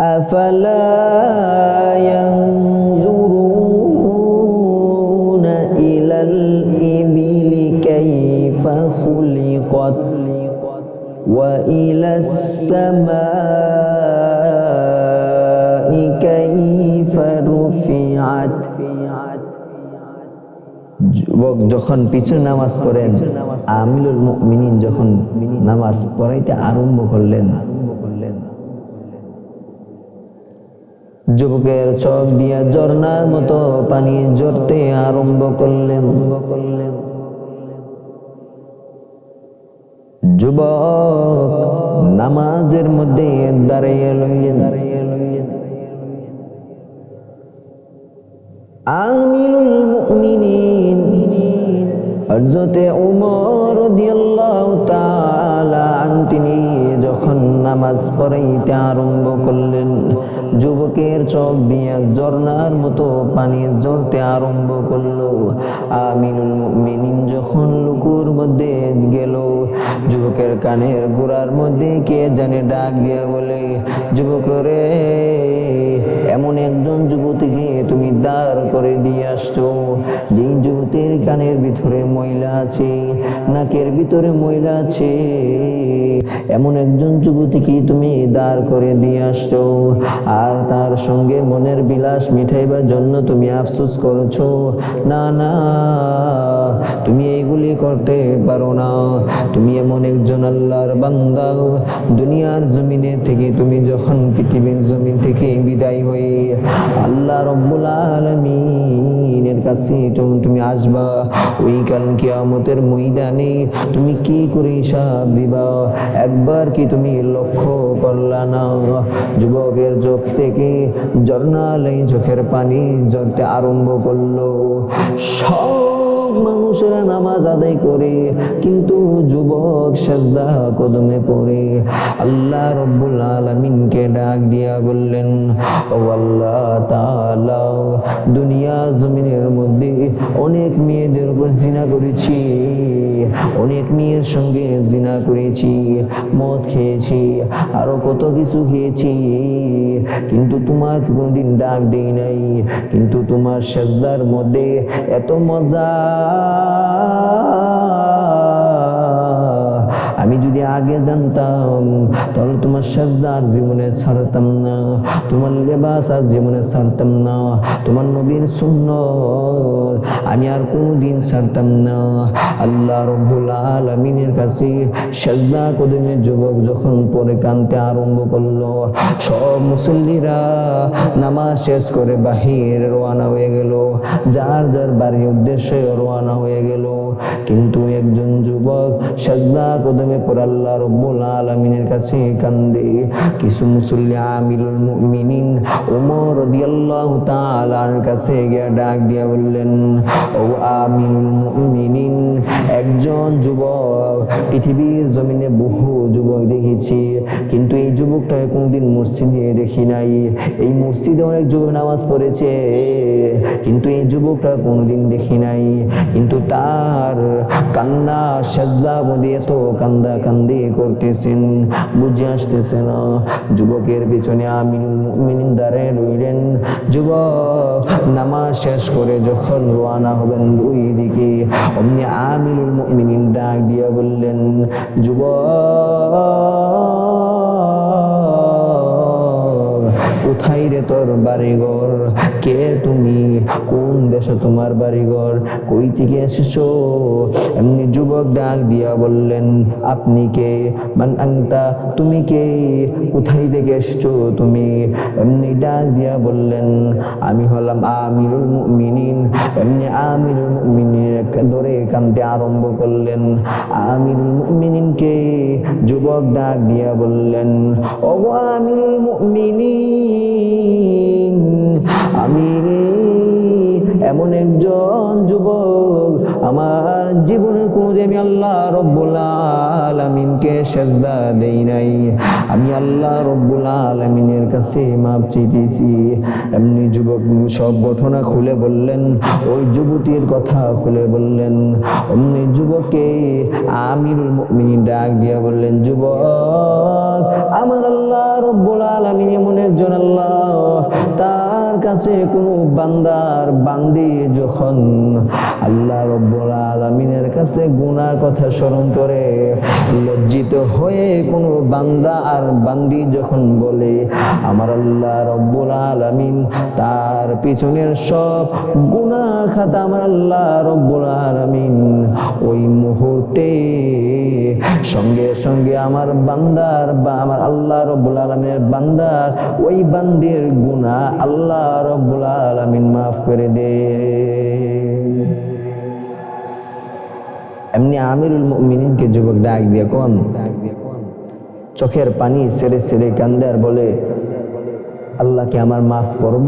أفلا ينظرون إلى الإبل كيف خلقت وإلى السماء كيف رفعت যুবক যখন পিছু নামাজ পড়েন আমিলুল মুমিনিন যখন নামাজ পড়াইতে আরম্ভ করলেন যুবকের চোখ দিয়া ঝর্ণার মতো পানি ঝরতে আরম্ভ করলেন। যুবক নামাজের মধ্যে দাঁড়িয়ে লইলেন। দাঁড়িয়ে লইলেন আমিলুল মুমিনিন, হযরতে ওমর চোখ দিয়ে ঝর্ণার মতো পানি ঝরতে আরম্ভ করল। আমিনুল মুমিনিন যখন লুকুর মধ্যে গেল, যুবকের কানের গোড়ার মধ্যে কে জানে ডাক দিয়ে বলে যুবকরে এমন একজন যুবতীকে তুমি দাঁড় করে দিয়ে আসছো, যে কানের ভিতরে ময়লা আছে, নাকের ভিতরে ময়লা আছে। এমন একজন যুবতীকে তুমি দাঁড় করে দিয়ে আসছো, আর তার সঙ্গে মনের বিলাস মিঠাইবার জন্য তুমি আফসোস করছ। না না, তুমি এইগুলি করতে পারো না। তুমি এমন একজন আল্লাহর বান্দা। দুনিয়ার জমিনে থেকে তুমি যখন পৃথিবীর জমিন থেকে বিদায় হয়ে আল্লাহ রব্বুল আলমিনের কাছে তুমি আসবা, ওই কাল কিয়ামতের ময়দানে তুমি কি করে হিসাব দিবা? একবার কি তুমি লক্ষ্য করলা না? যুবকের চোখ থেকে ঝর্ণালয় চোখের পানি ঝরতে আরম্ভ করল। সব মানুষেরা নামাজ আদায় করে, কিন্তু যুবক সাজদা কদমে পড়ে। আল্লাহ রব্বুল আলমিনকে ডাক দিয়া বললেন, ও আল্লাহ তাআলা, দুনিয়া জমিনের মধ্যে অনেক মেয়েদের উপর জিনা করেছি, অনেক মেয়ের সঙ্গে জিনা করেছি, মদ খেয়েছি, আরও কত কিছু খেয়েছি। কিন্তু তোমার কোনোদিন ডাক দেই নাই, কিন্তু তোমার সেজদার মধ্যে এত মজা। আমি যদি আগে জানতাম, তাহলে তোমার সাজদা আর জীবনে ছাড়তাম না, তোমার লেবাস আর জীবনে ছাড়তাম না, তোমার নবীর শূন্য আমি আর কোনোদিন ছাড়তাম না। আল্লাহ রব্বুল আলমিনের কাছে সাজদা কদমে যুবক যখন পরে কানতে আরম্ভ করল, সব মুসল্লিরা নামাজ শেষ করে বাহির রওনা হয়ে গেল। যার যার বাড়ির উদ্দেশ্যে রওনা হয়ে গেল। কিন্তু একজন যুবক সাজদা কদমে পর আল্লাহ রব্বুল আলামিনের কাছে কান্দে। কিছু মুসল্লি আমিরুল মুমিনিন ওমর রাদিয়াল্লাহু তাআলার কাছে গিয়ে ডাক দিয়া বললেন, ও আমিরুল মুমিনিন, একজন যুবক পৃথিবীর জমিনে বহু যুবক দেখেছি, কিন্তু এই যুবকটাকে কোনোদিন মসজিদে দেখি নাই। এই মসজিদে অনেক যুবক নামাজ পড়েছে, কিন্তু এই যুবকটা কোনোদিন দেখি নাই। কিন্তু তার কান্না, সাজদা মধ্যে এত কান্দা কান্দি করতেছেন, বুঝে আসতেছে না। যুবকের পিছনে আমিনুল মুমিনিন দাঁড়ায় রইলেন। যুবক, নামাজ শেষ করে যখন রোয়ানা হবেন দুই দিকে, অমনি আমিনুল মুমিনিন ডাক দিয়া বললেন, যুবক কোথায় রে তোর বাড়িঘর? কে তুমি? কোন দেশে তোমার বাড়িঘর? কই থেকে এসেছ? এমনি যুবক ডাক দিয়া বললেন, আপনি কে? মান তুমি কে? কোথায় থেকে এসেছ তুমি? এমনি ডাক দিয়া বললেন, আমি হলাম আমিরুল মুমিনিন। এমনি আমিরুল মুমিনিন ধরে কানতে আরম্ভ করলেন, আমিরুল মুমিনিনকে যুবক ডাক দিয়া বললেন ও আমিরুল মুমিনিন। আমি এমন একজন যুবক আমার জীবনে কোনোদিন আমি আল্লাহ রব্বুল আলামিনকে সেজদা দেই নাই। আমি আল্লাহ রব্বুল আলামিনের কাছে মাপ চাইতেছি। এমনি যুবক সব ঘটনা খুলে বললেন, ওই যুবতীর কথা খুলে বললেন। অমনি যুবককে আমিরুল মুমিনিন ডাক দিয়া বললেন, যুবক, আমার আল্লাহ রব্বুল আলামিন এমন একজন আল্লাহ কাছে কোনো বান্দার বান্দি যখন আল্লাহ রব্বুল আলামিনের কাছে গুনার কথা স্মরণ করে, লজ্জিত হয়ে কোনো বান্দা আর বান্দি যখন বলে, আমার আল্লাহ রব্বুল আলামিন, তার পিছনের সব গুনাহ খাতা আমার আল্লাহ রব্বুল আলামিন, ওই মুহূর্তে সঙ্গে সঙ্গে আমার বান্দার বা আমার আল্লাহ রব্বুল আলমের বান্দার ওই বান্দির গুনাহ আল্লাহ রব্বুল আলামিন মাফ করে দে। এমনি আমিরুল মুমিনিনকে যুবক ডাক দিয়ে কোন? চোখের পানি সেরে সেরে কান্দে আর বলে আল্লাহকে আমার মাফ করব?